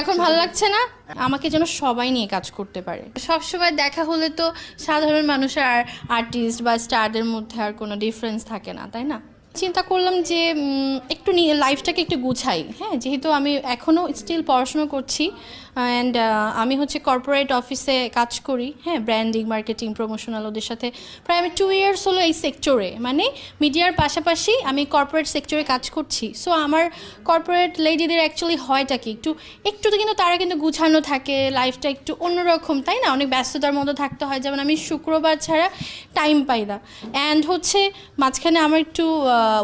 এখন ভালো লাগছে না? আমাকে যেন সবাই নিয়ে কাজ করতে পারে। সবসময় দেখা হলে তো সাধারণ মানুষের আর আর্টিস্ট বা স্টারদের মধ্যে আর কোনো ডিফারেন্স থাকে না তাই না? চিন্তা করলাম যে একটু নিয়ে লাইফটাকে একটু গুছাই। হ্যাঁ যেহেতু আমি এখনও স্টিল পড়াশোনা করছি অ্যান্ড আমি হচ্ছে কর্পোরেট অফিসে কাজ করি। হ্যাঁ ব্র্যান্ডিং মার্কেটিং প্রমোশনাল ওদের সাথে প্রায় আমি টু ইয়ার্স হলো এই সেক্টরে মানে মিডিয়ার পাশাপাশি আমি কর্পোরেট সেক্টরে কাজ করছি। সো আমার কর্পোরেট লেডিদের অ্যাকচুয়ালি হয়টা কি? একটু একটু তো কিন্তু তারা কিন্তু গুছানো থাকে লাইফটা একটু অন্যরকম, তাই না? অনেক ব্যস্ততার মধ্যে থাকতে হয়। যেমন আমি শুক্রবার ছাড়া টাইম পাই না। অ্যান্ড হচ্ছে মাঝখানে আমার একটু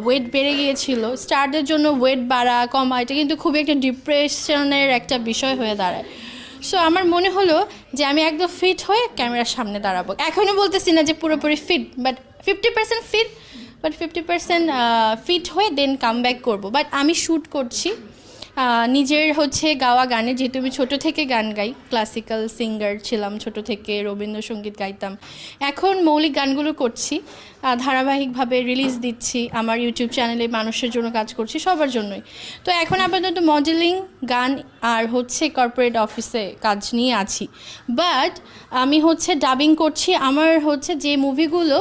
ওয়েট বেড়ে গিয়েছিল। স্টারদের জন্য ওয়েট বাড়া, কমা, এটা কিন্তু খুবই একটা ডিপ্রেশনের একটা বিষয় হয়ে দাঁড়ায়। সো আমার মনে হলো যে আমি একদম ফিট হয়ে ক্যামেরার সামনে দাঁড়াবো। এখনও বলতেছি না যে পুরোপুরি fit but fifty percent fit but fifty percent fit হয়ে দেন কাম ব্যাক করব। বাট আমি শ্যুট করছি। নিজের হচ্ছে গাওয়া গানে, যেহেতু আমি ছোটো থেকে গান গাই ক্লাসিক্যাল সিঙ্গার ছিলাম ছোট থেকে, রবীন্দ্রসঙ্গীত গাইতাম। এখন মৌলিক গানগুলো করছি। ধারাবাহিকভাবে রিলিজ দিচ্ছি আমার ইউটিউব চ্যানেলে মানুষের জন্য কাজ করছি, সবার জন্যই। তো এখন আপাতত মডেলিং গান আর হচ্ছে কর্পোরেট অফিসে কাজ নিয়ে আছি। বাট আমি হচ্ছে ডাবিং করছি, আমার হচ্ছে যে মুভিগুলো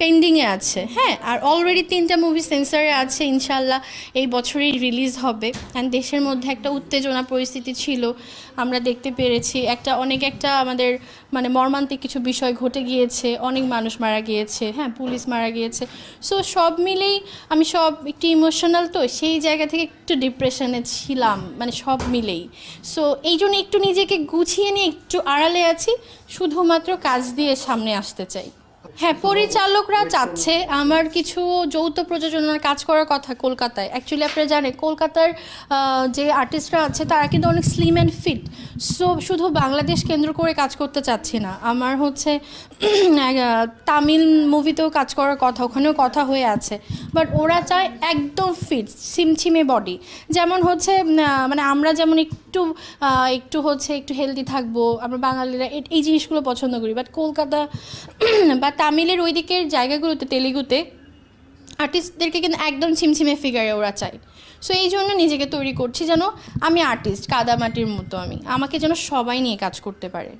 পেন্ডিংয়ে আছে হ্যাঁ? আর অলরেডি তিনটা মুভি সেন্সারে আছে ইনশাল্লাহ এই বছরেই রিলিজ হবে। অ্যান্ড দেশের মধ্যে একটা উত্তেজনা পরিস্থিতি ছিল, আমরা দেখতে পেরেছি। একটা, অনেক একটা আমাদের মানে মর্মান্তিক কিছু বিষয় ঘটে গিয়েছে, অনেক মানুষ মারা গিয়েছে হ্যাঁ? পুলিশ মারা গিয়েছে। সো সব মিলেই আমি সব একটু ইমোশনাল তো, সেই জায়গা থেকে একটু ডিপ্রেশনে ছিলাম মানে সব মিলেই। সো এই জন্য একটু নিজেকে গুছিয়ে নিয়ে একটু আড়ালে আছি, শুধুমাত্র কাজ দিয়ে সামনে আসতে চাই। হ্যাঁ পরিচালকরা চাচ্ছে আমার কিছু যৌথ প্রযোজনার কাজ করার কথা কলকাতায়। অ্যাকচুয়ালি আপনারা জানেন, কলকাতার যে আর্টিস্টরা আছে, তারা কিন্তু অনেক স্লিম অ্যান্ড ফিট সো শুধু বাংলাদেশ কেন্দ্র করে কাজ করতে চাচ্ছি না। আমার হচ্ছে তামিল মুভিতেও কাজ করার কথা, ওখানেও কথা হয়ে আছে। বাট ওরা চায় একদম ফিট সিমছিমে বডি যেমন হচ্ছে মানে আমরা যেমন একটু একটু হচ্ছে, একটু হেলদি থাকব, আমরা বাঙালিরা এই জিনিসগুলো পছন্দ করি। বাট কলকাতা, বা তামিলের ওই দিকের জায়গাগুলোতে, তেলেগুতে আর্টিস্টদেরকে কিন্তু একদম ছিমছিমে ফিগারে ওরা চায়। সো এই জন্য নিজেকে তৈরি করছি যেন আমি আর্টিস্ট কাদামাটির মতো আমি। আমাকে যেন সবাই নিয়ে কাজ করতে পারে।